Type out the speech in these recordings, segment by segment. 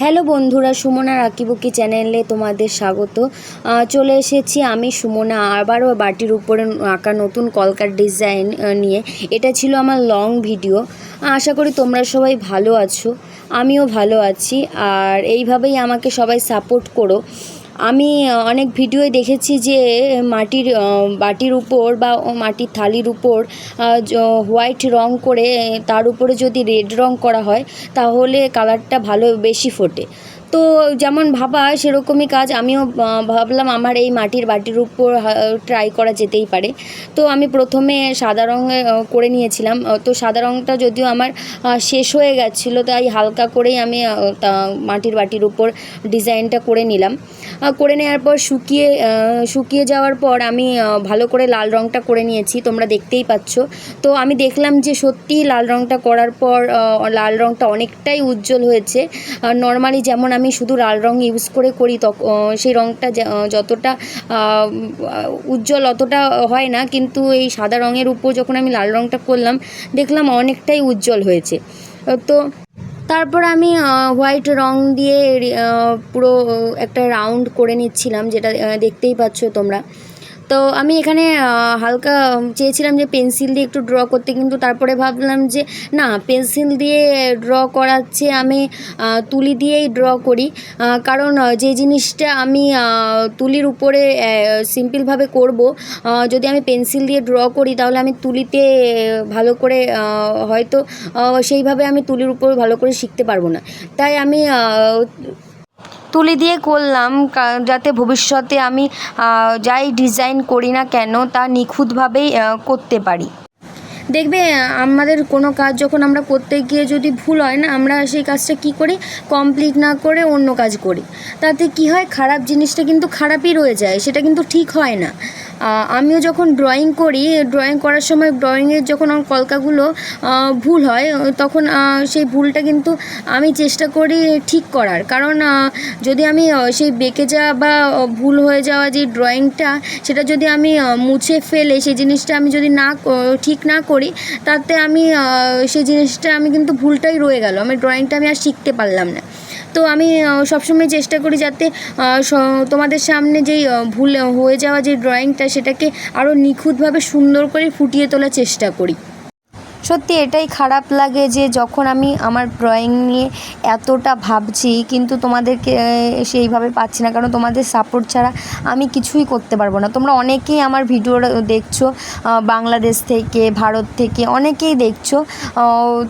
Hello বন্ধুরা, সুমনা রাকিবুকি চ্যানেলে তোমাদের স্বাগত। চলে এসেছি আমি, সুমনা। আবারও বাটির উপরে আঁকা নতুন কলকার ডিজাইন নিয়ে। এটা ছিল আমার লং ভিডিও। আশা করি তোমরা সবাই ভালো আছো, আমিও ভালো আছি। আর এইভাবেই আমাকে সবাই সাপোর্ট করো। আমি অনেক ভিডিওয় দেখেছি যে মাটির বাটির উপর বা মাটির থালির উপর হোয়াইট রং করে তার উপরে যদি রেড রং করা হয়, তাহলে কালারটা ভালো বেশি ফোটে। তো যেমন ভাবা সেরকমই কাজ। আমিও ভাবলাম আমার এই মাটির বাটির উপর ট্রাই করা যেতেই পারে। তো আমি প্রথমে সাদা রঙে করে নিয়েছিলাম। তো সাদা রঙটা যদিও আমার শেষ হয়ে গেছিল, তাই হালকা করেই আমি মাটির বাটির উপর ডিজাইনটা করে নিলাম। করে নেওয়ার পর শুকিয়ে শুকিয়ে যাওয়ার পর আমি ভালো করে লাল রঙটা করে নিয়েছি, তোমরা দেখতেই পাচ্ছ। তো আমি দেখলাম যে সত্যিই লাল রঙটা করার পর লাল রঙটা অনেকটাই উজ্জ্বল হয়েছে। নর্মালি যেমন আমি শুধু লাল রঙ ইউজ করে করি তখ সেই রঙটা যতটা উজ্জ্বল অতটা হয় না, কিন্তু এই সাদা রঙের উপর যখন আমি লাল রঙটা করলাম, দেখলাম অনেকটাই উজ্জ্বল হয়েছে। তো তারপর আমি হোয়াইট রং দিয়ে পুরো একটা রাউন্ড করে নিচ্ছিলাম যেটা দেখতেই পাচ্ছ তোমরা। তো আমি এখানে হালকা চেয়েছিলাম যে পেন্সিল দিয়ে একটু ড্র করতে, কিন্তু তারপরে ভাবলাম যে না, পেন্সিল দিয়ে ড্র করাচ্ছে আমি তুলি দিয়েই ড্র করি। কারণ যে জিনিসটা আমি তুলির উপরে সিম্পলভাবে করব যদি আমি পেন্সিল দিয়ে ড্র করি, তাহলে আমি তুলিতে, ভালো করে হয়তো সেইভাবে আমি তুলির উপর ভালো করে শিখতে পারব না। তাই আমি তুলি দিয়ে করলাম যাতে ভবিষ্যতে আমি যাই ডিজাইন করি না কেন তা নিখুঁতভাবেই করতে পারি। দেখবে, আমাদের কোনো কাজ যখন আমরা করতে গিয়ে যদি ভুল হয় না, আমরা সেই কাজটা কি করি? কমপ্লিট না করে অন্য কাজ করি। তাতে কি হয়? খারাপ জিনিসটা কিন্তু খারাপই রয়ে যায়, সেটা কিন্তু ঠিক হয় না। আমিও যখন ড্রয়িং করি ড্রয়িং করার সময় ড্রয়িংয়ের যখন আমার কলকাগুলো ভুল হয়, তখন সেই ভুলটা কিন্তু আমি চেষ্টা করি ঠিক করার। কারণ যদি আমি সেই বেঁকে যাওয়া বা ভুল হয়ে যাওয়া যে ড্রয়িংটা সেটা যদি আমি মুছে ফেলে, সেই জিনিসটা আমি যদি না ঠিক না করি, তাতে আমি সেই জিনিসটা আমি কিন্তু ভুলটাই রয়ে গেল। আমি ড্রয়িংটা আমি আর শিখতে পারলাম না। তো আমি সবসময় চেষ্টা করি যাতে তোমাদের সামনে যেই ভুল, হয়ে যাওয়া যে ড্রয়িংটা সেটাকে আরও নিখুঁতভাবে সুন্দর করে ফুটিয়ে তোলার চেষ্টা করি। সত্যি এটাই খারাপ লাগে যে যখন আমি আমার ড্রয়িং নিয়ে এতটা ভাবছি, কিন্তু তোমাদেরকে সেইভাবে পাচ্ছি না, কারণ তোমাদের সাপোর্ট ছাড়া আমি কিছুই করতে পারব না। তোমরা অনেকেই আমার ভিডিও দেখছ বাংলাদেশ থেকে, ভারত থেকে, অনেকেই দেখছ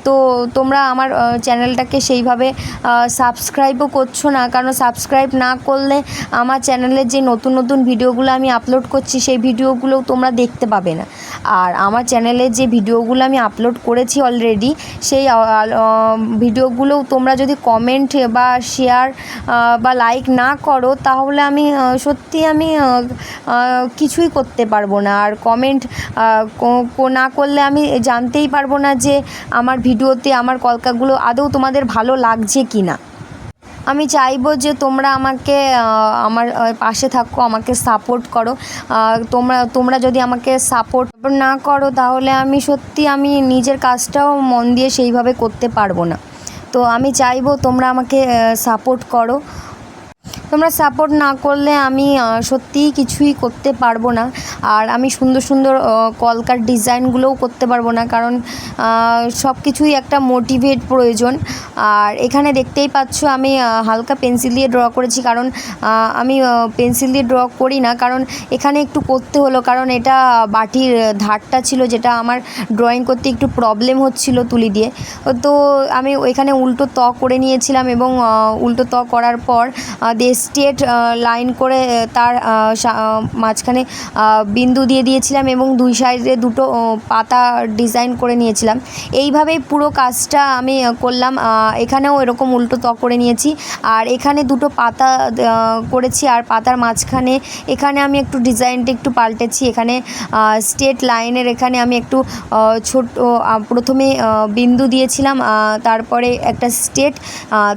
তো তোমরা আমার চ্যানেলটাকে সেইভাবে সাবস্ক্রাইবও করছ না, কারণ সাবস্ক্রাইব না করলে আমার চ্যানেলের যে নতুন নতুন ভিডিওগুলো আমি আপলোড করছি, সেই ভিডিওগুলোও তোমরা দেখতে পাবে না। আর আমার চ্যানেলে যে ভিডিওগুলো আমি আপলোড করেছি অলরেডি সেই ভিডিওগুলোও তোমরা যদি কমেন্ট বা শেয়ার বা লাইক না করো, তাহলে আমি সত্যি আমি কিছুই করতে পারব না। আর কমেন্ট না করলে আমি জানতেই পারব না যে আমার ভিডিওতে আমার কলকাগুলো আদৌ তোমাদের ভালো লাগছে কি না আমি চাইব যে তোমরা আমাকে আমার পাশে থাকো, আমাকে সাপোর্ট করো। তোমরা তোমরা যদি আমাকে সাপোর্ট না করো, তাহলে আমি সত্যি আমি নিজের কাজটাও মন দিয়ে সেইভাবে করতে পারব না। তো আমি চাইব তোমরা আমাকে সাপোর্ট করো। তোমরা সাপোর্ট না করলে আমি সত্যিই কিছুই করতে পারব না। আর আমি সুন্দর সুন্দর কলকার ডিজাইনগুলোও করতে পারব না, কারণ সব কিছুই একটা মোটিভেট প্রয়োজন। আর এখানে দেখতেই পাচ্ছ আমি হালকা পেন্সিল দিয়ে ড্র করেছি, কারণ আমি পেন্সিল দিয়ে ড্র করি না, কারণ এখানে একটু করতে হলো, কারণ এটা বাটির ধারটা ছিল, যেটা আমার ড্রয়িং করতে একটু প্রবলেম হচ্ছিল তুলি দিয়ে। তো আমি ওইখানে উল্টো ত করে নিয়েছিলাম এবং উল্টো ত করার পর দিয়ে স্ট্রেট লাইন করে তার মাঝখানে বিন্দু দিয়ে দিয়েছিলাম এবং দুই সাইডে দুটো পাতা ডিজাইন করে নিয়েছিলাম। এইভাবেই পুরো কাজটা আমি করলাম। এখানেও এরকম উল্টো ত করে নিয়েছি। আর এখানে দুটো পাতা করেছি। আর পাতার মাঝখানে, এখানে আমি একটু ডিজাইনটা একটু পাল্টেছি। এখানে স্টেট লাইনের এখানে আমি একটু ছোট প্রথমে বিন্দু দিয়েছিলাম। তারপরে একটা স্টেট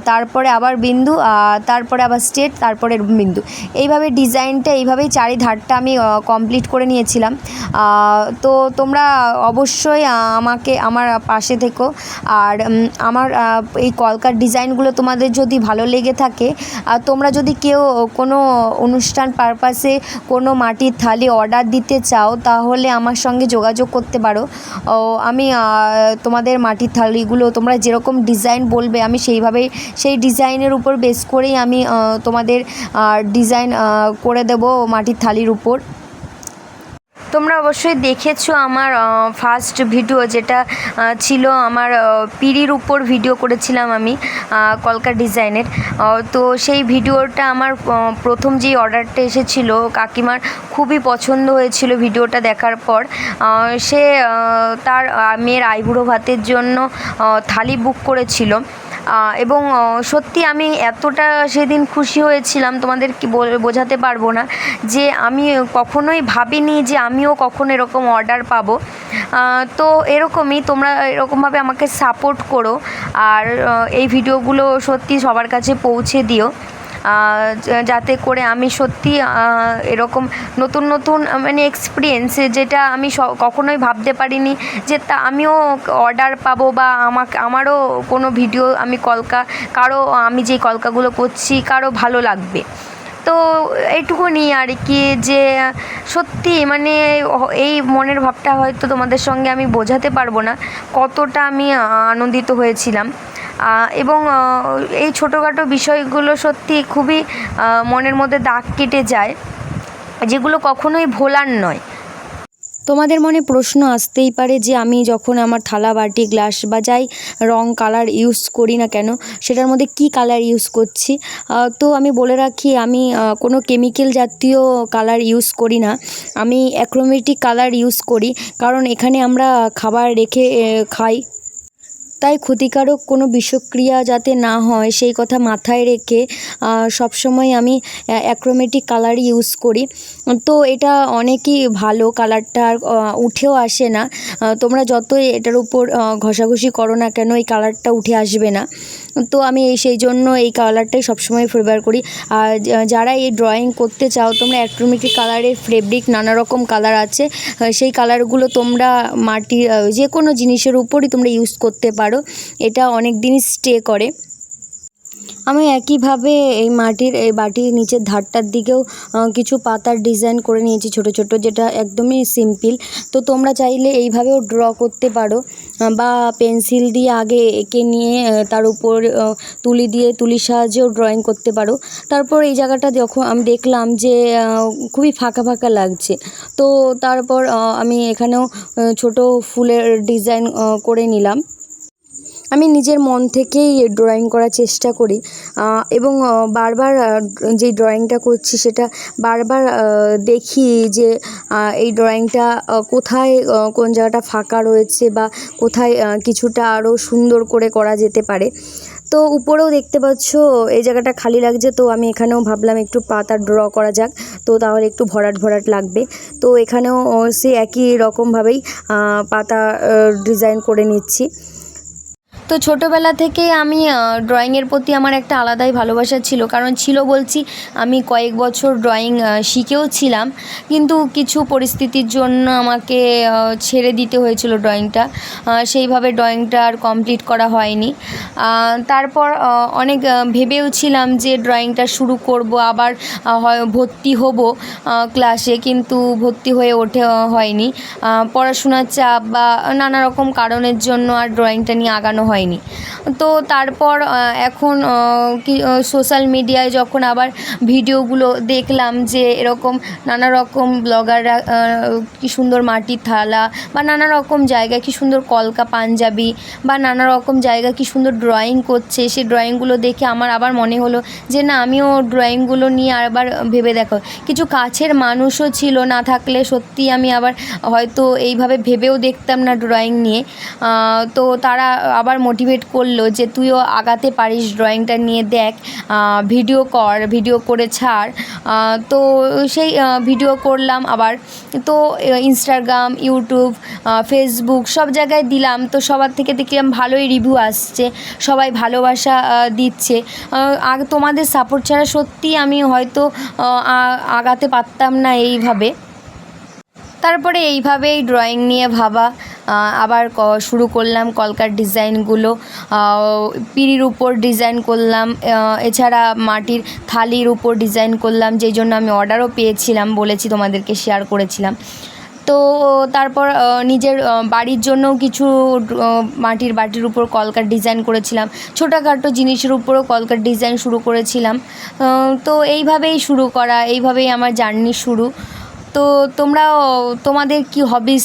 তারপরে আবার বিন্দু তারপরে আবার সাইড তারপরে বিন্দু। এইভাবে ডিজাইনটা এইভাবেই চারি ধারটা আমি কমপ্লিট করে নিয়েছিলাম। তো তোমরা অবশ্যই আমাকে আমার পাশে থেকো। আর আমার এই কলকার ডিজাইনগুলো তোমাদের যদি ভালো লেগে থাকে তোমরা যদি কেউ কোনো অনুষ্ঠান পারপাসে কোনো মাটির থালি অর্ডার দিতে চাও তাহলে আমার সঙ্গে যোগাযোগ করতে পারো। আমি তোমাদের মাটির থালিগুলো তোমরা যেরকম ডিজাইন বলবে আমি সেইভাবেই সেই ডিজাইনের উপর বেস করেই আমি আহ, তোমাদের ডিজাইন করে দেবো মাটির থালির উপর। তোমরা অবশ্যই দেখেছ আমার ফার্স্ট ভিডিও যেটা ছিল আমার পিড়ির উপর ভিডিও করেছিলাম আমি কলকার ডিজাইনের। তো সেই ভিডিওটা আমার প্রথম যেই অর্ডারটা এসেছিল কাকিমার, খুবই পছন্দ হয়েছিল ভিডিওটা দেখার পর। সে তার মেয়ের আইবুড়ো ভাতের জন্য থালি বুক করেছিল। এবং সত্যি আমি এতটা সেদিন খুশি হয়েছিলাম, তোমাদের কি বোঝাতে পারব না, যে আমি কখনোই ভাবিনি যে আমিও কখনো এরকম অর্ডার পাবো। তো এরকমই তোমরা এরকমভাবে আমাকে সাপোর্ট করো, আর এই ভিডিওগুলো সত্যি সবার কাছে পৌঁছে দিও। যাতে করে আমি সত্যি এরকম নতুন নতুন মানে এক্সপিরিয়েন্স যেটা আমি কখনোই ভাবতে পারিনি যে তা আমিও অর্ডার পাবো বা আমাকে, আমারও কোনো ভিডিও আমি কলকা, কারও, আমি যে কলকাগুলো করছি, কারও ভালো লাগবে। তো এইটুকুনি আর কি যে সত্যি মানে এই মনের ভাবটা হয়তো তোমাদের সঙ্গে আমি বোঝাতে পারব না, কতটা আমি আনন্দিত হয়েছিলাম। এবং এই ছোটোখাটো বিষয়গুলো সত্যি খুবই মনের মধ্যে দাগ কেটে যায়, যেগুলো কখনোই ভোলার নয়। তোমাদের মনে প্রশ্ন আসতেই পারে যে আমি যখন আমার থালা, বাটি, গ্লাস বা যাই রং কালার ইউজ করি না কেন, সেটার মধ্যে কি কালার ইউজ করছি? তো আমি বলে রাখি, আমি কোনো কেমিক্যাল জাতীয় কালার ইউজ করি না। আমি অ্যাক্রোমেটিক কালার ইউজ করি, কারণ এখানে আমরা খাবার রেখে খাই। তাই ক্ষতিকারক কোনো বিষক্রিয়া যাতে না হয়, সেই কথা মাথায় রেখে সবসময় আমি অ্যাক্রোমেটিক কালার ইউজ করি। তো এটা অনেকই ভালো, কালারটা উঠেও আসে না। তোমরা যতই এটার উপর ঘষাঘষি করো না কেন, এই কালারটা উঠে আসবে না। তো আমি এই সেই জন্য এই কালারটাই সবসময় ফেভার করি। আর যারা এই ড্রয়িং করতে চাও, তোমরা অ্যাক্রোমেটিক কালারের ফেব্রিক নানা রকম কালার আছে। সেই কালারগুলো তোমরা মাটি যে কোনো জিনিসের উপরই তোমরা ইউজ করতে পারো। এটা অনেক দিনই স্টে করে। আমি একইভাবে এই মাটির, এই বাটির নিচের ধারটার দিকেও কিছু পাতার ডিজাইন করে নিয়েছি ছোট ছোট, যেটা একদমই সিম্পল তো তোমরা চাইলে এইভাবেও ড্র করতে পারো বা পেন্সিল দিয়ে আগে এঁকে নিয়ে তার উপর তুলি দিয়ে, তুলির সাহায্যেও ড্রয়িং করতে পারো। তারপর এই জায়গাটা যখন আমি দেখলাম যে খুবই ফাঁকা ফাঁকা লাগছে। তো তারপর আমি এখানেও ছোট ফুলের ডিজাইন করে নিলাম। আমি নিজের মন থেকেই ড্রয়িং করার চেষ্টা করি। এবং বারবার যে ড্রয়িংটা করছি সেটা বারবার দেখি যে এই ড্রয়িংটা কোথায় কোন জায়গাটা ফাঁকা রয়েছে বা কোথায় কিছুটা আরও সুন্দর করে করা যেতে পারে। তো উপরেও দেখতে পাচ্ছ, এই জায়গাটা খালি লাগছে, তো আমি এখানেও ভাবলাম একটু পাতা ড্র করা যাক, তো তাহলে একটু ভরাট ভরাট লাগবে। তো এখানেও সে একই রকমভাবেই পাতা ডিজাইন করে নিচ্ছি। তো ছোটোবেলা থেকে আমি ড্রয়িংয়ের প্রতি আমার একটা আলাদাই ভালোবাসা ছিল। কারণ ছিল বলছি, আমি কয়েক বছর ড্রয়িং শিখেও ছিলাম কিন্তু কিছু পরিস্থিতির জন্য আমাকে ছেড়ে দিতে হয়েছিল ড্রয়িংটা সেইভাবে ড্রয়িংটা আর কমপ্লিট করা হয়নি। তারপর অনেক ভেবেও ছিলাম যে ড্রয়িংটা শুরু করব, আবার হয়, ভর্তি হব ক্লাসে কিন্তু ভর্তি হয়ে ওঠে হয়নি। পড়াশোনার চাপ বা নানা রকম কারণের জন্য আর ড্রয়িংটা নিয়ে আগানো হয়নি। তো তারপর এখন কি সোশ্যাল মিডিয়ায় যখন আবার ভিডিওগুলো দেখলাম যে এরকম নানা রকম ব্লগাররা কি সুন্দর মাটির থালা বা নানা রকম জায়গায় কি সুন্দর কলকা পাঞ্জাবি বা নানা রকম জায়গা কি সুন্দর ড্রয়িং করছে, সেই ড্রয়িংগুলো দেখে আমার আবার মনে হলো যে না, আমিও ড্রয়িংগুলো নিয়ে আবার ভেবে দেখো। কিছু কাছের মানুষও ছিল, না থাকলে সত্যি আমি আবার হয়তো এইভাবে ভেবেও দেখতাম না ড্রয়িং নিয়ে। তো তারা আবার মোটিভেট করল যে, তুইও আগাতে পারিস ড্রয়িংটা নিয়ে দেখ ভিডিও কর ভিডিও করে ছাড়। তো সেই ভিডিও করলাম আবার। তো ইনস্টাগ্রাম ইউটিউব ফেসবুক সব জায়গায় দিলাম। তো সবার থেকে দেখলাম ভালোই রিভিউ আসছে, সবাই ভালোবাসা দিচ্ছে। তোমাদের সাপোর্ট ছাড়া সত্যিই আমি হয়তো আগাতে পারতাম না এইভাবে। তারপরে এইভাবেই ড্রয়িং নিয়ে ভাবা আবার শুরু করলাম কলকার ডিজাইনগুলো। পিঁড়ির উপর ডিজাইন করলাম এছাড়া মাটির থালির উপর ডিজাইন করলাম, যেই জন্য আমি অর্ডারও পেয়েছিলাম, বলেছি তোমাদেরকে শেয়ার করেছিলাম। তো তারপর নিজের বাড়ির জন্যও কিছু মাটির বাটির উপর কলকার ডিজাইন করেছিলাম, ছোটোখাটো জিনিসের উপরও কলকার ডিজাইন শুরু করেছিলাম। তো এইভাবেই শুরু করা, এইভাবেই আমার জার্নি শুরু। তো তোমরাও, তোমাদের কি হবিস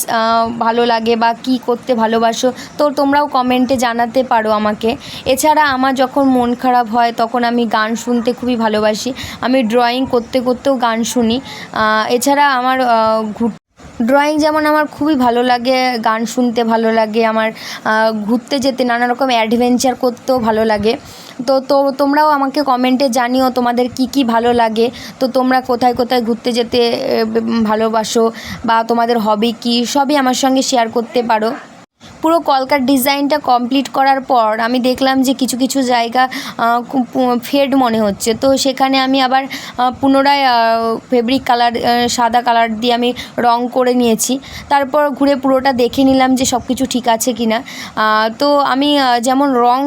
ভালো লাগে বা কি করতে ভালোবাসো? তো তোমরাও কমেন্টে জানাতে পারো আমাকে। এছাড়া আমার যখন মন খারাপ হয়, তখন আমি গান শুনতে খুবই ভালোবাসি। আমি ড্রয়িং করতে, করতেও গান শুনি। এছাড়া আমার ঘুর ড্রয়িং যেমন আমার খুবই ভালো লাগে, গান শুনতে ভালো লাগে, আমার ঘুরতে যেতে নানা রকম অ্যাডভেঞ্চার করতেও ভালো লাগে। তো তো তোমরাও আমাকে কমেন্টে জানিও তোমাদের কি কি ভালো লাগে। তো তোমরা কোথায় কোথায় ঘুরতে যেতে ভালোবাসো বা তোমাদের হবি কি, সবই আমার সঙ্গে শেয়ার করতে পারো। পুরো কলকার ডিজাইনটা কমপ্লিট করার পর আমি দেখলাম যে কিছু কিছু জায়গা ফেড মনে হচ্ছে। তো সেখানে আমি আবার পুনরায় ফেব্রিক কালার সাদা কালার দিয়ে আমি রং করে নিয়েছি। তারপর ঘুরে পুরোটা দেখে নিলাম যে সব কিছু ঠিক আছে কি না তো আমি যেমন রং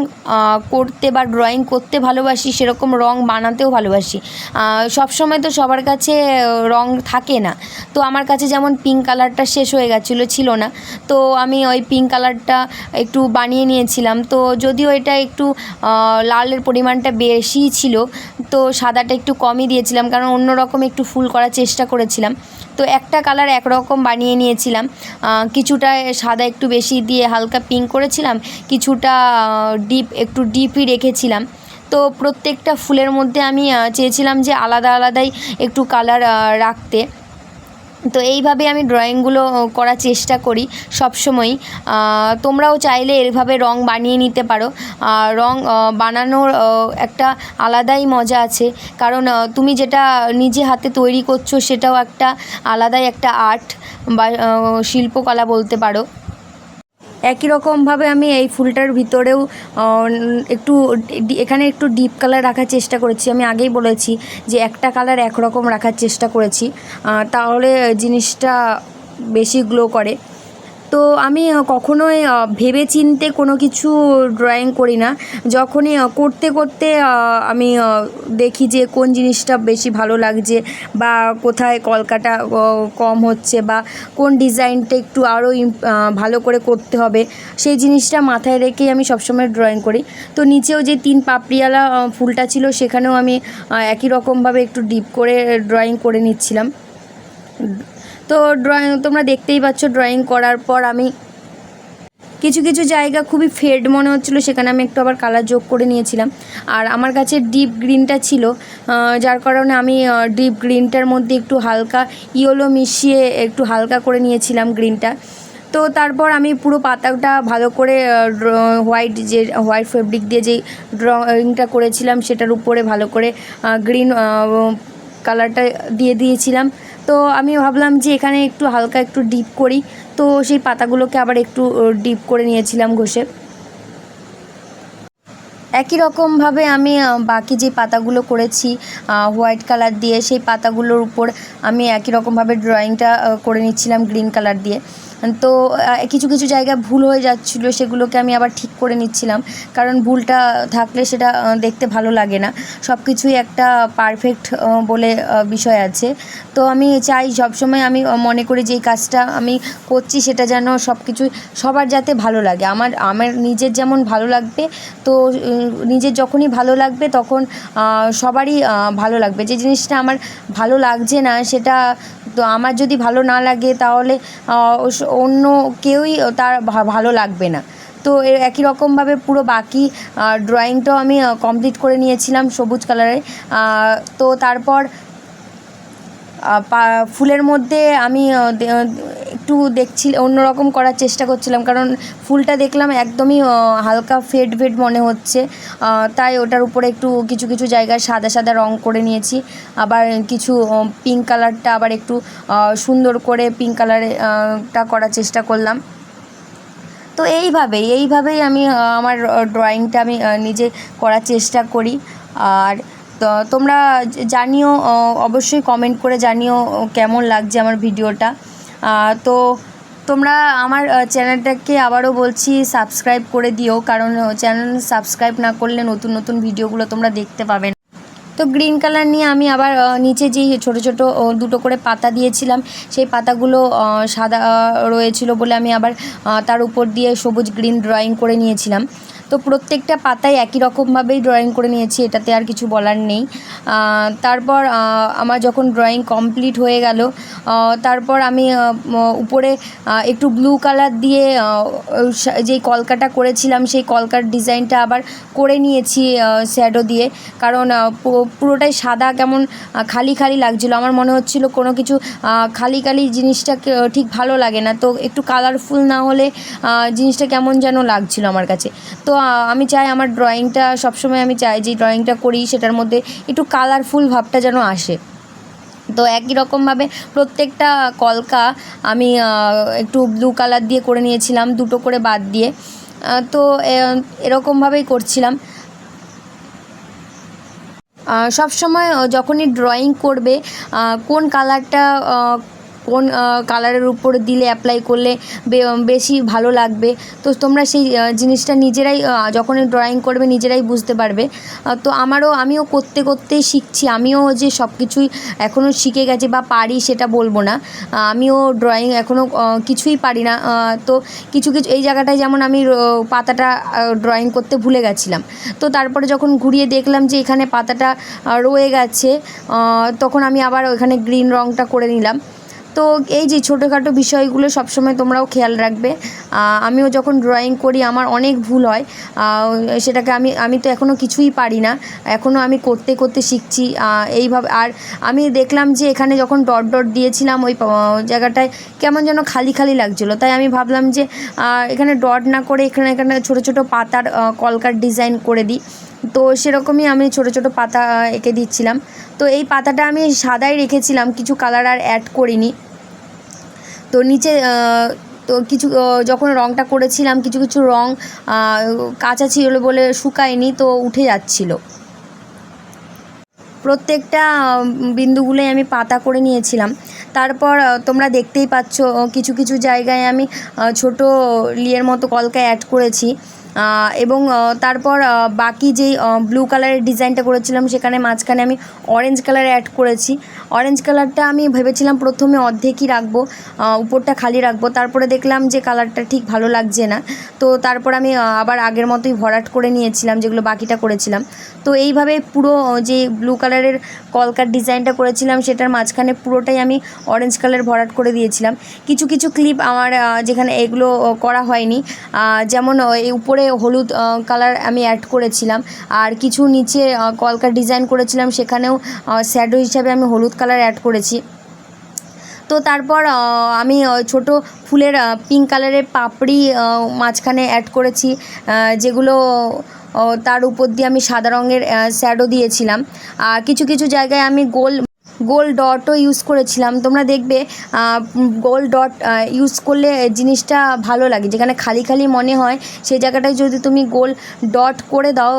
করতে বা ড্রয়িং করতে ভালোবাসি, সেরকম রং বানাতেও ভালোবাসি। সব সময় তো সবার কাছে রং থাকে না। তো আমার কাছে যেমন পিঙ্ক কালারটা শেষ হয়ে গেছিল, ছিল না। তো আমি ওই পিঙ্ক কালারটা একটু বানিয়ে নিয়েছিলাম। তো যদিও এটা একটু লালের পরিমাণটা বেশিই ছিল, তো সাদাটা একটু কমই দিয়েছিলাম, কারণ অন্য রকম একটু ফুল করার চেষ্টা করেছিলাম। তো একটা কালার একরকম বানিয়ে নিয়েছিলাম। কিছুটা সাদা একটু বেশি দিয়ে হালকা পিঙ্ক করেছিলাম, কিছুটা ডিপ একটু ডিপই রেখেছিলাম। তো প্রত্যেকটা ফুলের মধ্যে আমি চেয়েছিলাম যে আলাদা আলাদাই একটু কালার রাখতে। তো এইভাবে আমি ড্রয়িংগুলো করার চেষ্টা করি সবসময়ই। তোমরাও চাইলে এভাবে রং বানিয়ে নিতে পারো। রং বানানোর একটা আলাদাই মজা আছে। কারণ তুমি যেটা নিজে হাতে তৈরি করছ সেটাও একটা আলাদাই একটা আর্ট বা শিল্পকলা বলতে পারো। একই রকমভাবে আমি এই ফুলটার ভিতরেও একটু এখানে একটু ডিপ কালার রাখার চেষ্টা করেছি। আমি আগেই বলেছি যে একটা কালার একরকম রাখার চেষ্টা করেছি। তাহলে জিনিসটা বেশি গ্লো করে। তো আমি কখনোই ভেবে চিনতে কোনো কিছু ড্রয়িং করি না যখনই করতে করতে আমি দেখি যে কোন জিনিসটা বেশি ভালো লাগছে বা কোথায় কলকাটা কম হচ্ছে বা কোন ডিজাইনটা একটু আরও ভালো করে করতে হবে, সেই জিনিসটা মাথায় রেখেই আমি সবসময় ড্রয়িং করি। তো নিচেও যে তিন পাপড়িওয়ালা ফুলটা ছিল, সেখানেও আমি একই রকমভাবে একটু ডিপ করে ড্রয়িং করে নিচ্ছিলাম। তো ড্রয়িং তোমরা দেখতেই পাচ্ছ ড্রয়িং করার পর আমি কিছু কিছু জায়গা খুবই ফেড মনে হচ্ছিল, সেখানে আমি একটু আবার কালার যোগ করে নিয়েছিলাম। আর আমার কাছে ডিপ গ্রিনটা ছিল যার কারণে আমি ডিপ গ্রিনটার মধ্যে একটু হালকা ইয়েলো মিশিয়ে একটু হালকা করে নিয়েছিলাম গ্রিনটা তো তারপর আমি পুরো পাতাটা ভালো করে হোয়াইট যে হোয়াইট ফেব্রিক দিয়ে যে ড্রয়িংটা করেছিলাম, সেটার উপরে ভালো করে গ্রিন কালারটা দিয়ে দিয়েছিলাম। তো আমি ভাবলাম যে এখানে একটু হালকা একটু ডিপ করি। তো সেই পাতাগুলোকে আবার একটু ডিপ করে নিয়েছিলাম ঘষে। একই রকমভাবে আমি বাকি যে পাতাগুলো করেছি হোয়াইট কালার দিয়ে সেই পাতাগুলোর উপর আমি একই রকমভাবে ড্রয়িংটা করে নিচ্ছিলাম গ্রিন কালার দিয়ে। তো কিছু কিছু জায়গায় ভুল হয়ে যাচ্ছিল, সেগুলোকে আমি আবার ঠিক করে নিচ্ছিলাম। কারণ ভুলটা থাকলে সেটা দেখতে ভালো লাগে না। সব কিছুই একটা পারফেক্ট বলে বিষয় আছে। তো আমি চাই সবসময় আমি মনে করি যে এই কাজটা আমি করছি, সেটা যেন সব কিছু সবার যাতে ভালো লাগে। আমার আমার নিজের যেমন ভালো লাগবে, তো নিজের যখনই ভালো লাগবে, তখন সবারই ভালো লাগবে। যে জিনিসটা আমার ভালো লাগছে না, সেটা তো আমার যদি ভালো না লাগে, তাহলে অন্য কেউই তার ভালো লাগবে না। তো একই রকমভাবে পুরো বাকি ড্রয়িংটাও আমি কমপ্লিট করে নিয়েছিলাম সবুজ কালারে তো তারপর ফুলের মধ্যে আমি একটু দেখছি অন্যরকম করার চেষ্টা করছিলাম। কারণ ফুলটা দেখলাম একদমই হালকা ফেড ফেড মনে হচ্ছে। তাই ওটার উপরে একটু কিছু কিছু জায়গায় সাদা সাদা রং করে নিয়েছি। আবার কিছু পিঙ্ক কালারটা আবার একটু সুন্দর করে পিঙ্ক কালারটা করার চেষ্টা করলাম। তো এইভাবেই এইভাবেই আমি আমার ড্রয়িংটা আমি নিজে করার চেষ্টা করি। আর তো তোমরা জানিও অবশ্যই কমেন্ট করে জানিও কেমন লাগছে আমার ভিডিওটা তো তোমরা আমার চ্যানেলটাকে আবারও বলছি সাবস্ক্রাইব করে দিও, কারণ চ্যানেল সাবস্ক্রাইব না করলে নতুন নতুন ভিডিওগুলো তোমরা দেখতে পাবে না। তো গ্রিন কালার নিয়ে আমি আবার নিচে যেই ছোট ছোট দুটো করে পাতা দিয়েছিলাম, সেই পাতাগুলো সাদা রয়েছিল বলে আমি আবার তার উপর দিয়ে সবুজ গ্রিন ড্রয়িং করে নিয়েছিলাম। তো প্রত্যেকটা পাতায় একই রকমভাবেই ড্রয়িং করে নিয়েছি, এটাতে আর কিছু বলার নেই। তারপর আমার যখন ড্রয়িং কমপ্লিট হয়ে গেল তারপর আমি উপরে একটু ব্লু কালার দিয়ে যেই কলকাটা করেছিলাম, সেই কলকার ডিজাইনটা আবার করে নিয়েছি শ্যাডো দিয়ে। কারণ পুরোটাই সাদা কেমন খালি খালি লাগছিল। আমার মনে হচ্ছিল কোনো কিছু খালি খালি জিনিসটা ঠিক ভালো লাগে না। তো একটু কালারফুল না হলে জিনিসটা কেমন যেন লাগছিল আমার কাছে। তো আমি চাই আমার ড্রয়িংটা সবসময় আমি চাই যে ড্রয়িংটা করি, সেটার মধ্যে একটু কালারফুল ভাবটা যেন আসে। তো একই রকমভাবে প্রত্যেকটা কলকা আমি একটু ব্লু কালার দিয়ে করে নিয়েছিলাম, দুটো করে বাদ দিয়ে। তো এরকমভাবেই করছিলাম। সব সময় যখনই ড্রয়িং করবে কোন কালারটা কোন কালারের উপর দিলে অ্যাপ্লাই করলে বেশি ভালো লাগবে। তো তোমরা সেই জিনিসটা নিজেরাই আহ, যখনই ড্রয়িং করবে নিজেরাই বুঝতে পারবে। তো আমারও আমিও করতে করতেই শিখছি। আমিও যে সব কিছুই এখনও শিখে গেছি বা পারি সেটা বলব না। আমিও ড্রয়িং এখনও কিছুই পারি না। তো কিছু কিছু এই জায়গাটায় যেমন আমি পাতাটা ড্রয়িং করতে ভুলে গেছিলাম। তো তারপরে যখন ঘুরিয়ে দেখলাম যে এখানে পাতাটা রয়ে গেছে তখন আমি আবার ওখানে গ্রিন রঙটা করে নিলাম। তো এই যে ছোটোখাটো বিষয়গুলো সবসময় তোমরাও খেয়াল রাখবে। আমিও যখন ড্রয়িং করি, আমার অনেক ভুল হয়। সেটাকে আমি আমি তো এখনও কিছুই পারি না। এখনও আমি করতে করতে শিখছি। এইভাবে, আর আমি দেখলাম যে এখানে যখন ডট ডট দিয়েছিলাম ওই জায়গাটায় কেমন যেন খালি খালি লাগছিল। তাই আমি ভাবলাম যে এখানে ডট না করে এখানে এখানে ছোটো ছোটো পাতার কলকার ডিজাইন করে দিই। তো সেরকমই আমি ছোটো ছোটো পাতা এঁকে দিচ্ছিলাম। তো এই পাতাটা আমি সাদাই রেখেছিলাম, কিছু কালার আর অ্যাড করিনি। তো নিচে তো কিছু যখন রঙটা করেছিলাম, কিছু কিছু রঙ কাঁচা ছিল বলে শুকায়নি, তো উঠে যাচ্ছিল। প্রত্যেকটা বিন্দুগুলোই আমি পাতা করে নিয়েছিলাম। তারপর তোমরা দেখতেই পাচ্ছ, কিছু কিছু জায়গায় আমি ছোট লিয়ের মতো কলকা অ্যাড করেছি। এবং তারপর বাকি যেই ব্লু কালারের ডিজাইনটা করেছিলাম, সেখানে মাঝখানে আমি অরেঞ্জ কালার অ্যাড করেছি। অরেঞ্জ কালারটা আমি ভেবেছিলাম প্রথমে অর্ধেকই রাখব উপরটা খালি রাখব। তারপরে দেখলাম যে কালারটা ঠিক ভালো লাগছে না। তো তারপর আমি আবার আগের মতোই ভরাট করে নিয়েছিলাম, যেগুলো বাকিটা করেছিলাম। তো এইভাবে পুরো যে ব্লু কালারের কলকার ডিজাইনটা করেছিলাম, সেটার মাঝখানে পুরোটাই আমি অরেঞ্জ কালার ভরাট করে দিয়েছিলাম। কিছু কিছু ক্লিপ আমার যেখানে এগুলো করা হয়নি। যেমন এই উপরে হলুদ কালার আমি অ্যাড করেছিলাম। আর কিছু নিচে কলকার ডিজাইন করেছিলাম, সেখানেও শ্যাডো হিসাবে আমি হলুদ কালার অ্যাড করেছি। তো তারপর আমি ছোট ফুলের পিঙ্ক কালারের পাপড়ি মাঝখানে অ্যাড করেছি যেগুলো তার উপর দিয়ে আমি সাদা রঙের শ্যাডো দিয়েছিলাম। আর কিছু কিছু জায়গায় আমি গোল গোল ডটও ইউজ করেছিলাম। তোমরা দেখবে গোল ডট ইউজ করলে জিনিসটা ভালো লাগে। যেখানে খালি খালি মনে হয়, সেই জায়গাটায় যদি তুমি গোল ডট করে দাও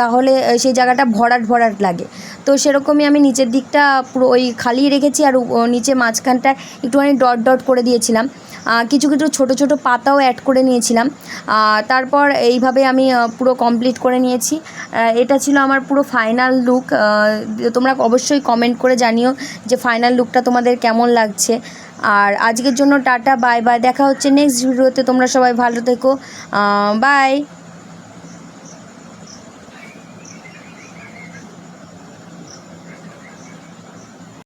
তাহলে সেই জায়গাটা ভরাট ভরাট লাগে। তো সেরকমই আমি নিচের দিকটা পুরো ওই খালি রেখেছি, আর নিচে মাঝখানটা একটুখানি ডট ডট করে দিয়েছিলাম। কিছু কিছু ছোট ছোট পাতাও অ্যাড করে নিয়েছিলাম। তারপর এইভাবে আমি পুরো কমপ্লিট করে নিয়েছি। এটা ছিল আমার পুরো ফাইনাল লুক তোমরা অবশ্যই কমেন্ট করে জানিও যে ফাইনাল লুকটা তোমাদের কেমন লাগছে। আর আজকের জন্য টাটা বাই বাই দেখা হচ্ছে নেক্সট ভিডিওতে তোমরা সবাই ভালো থেকো। বাই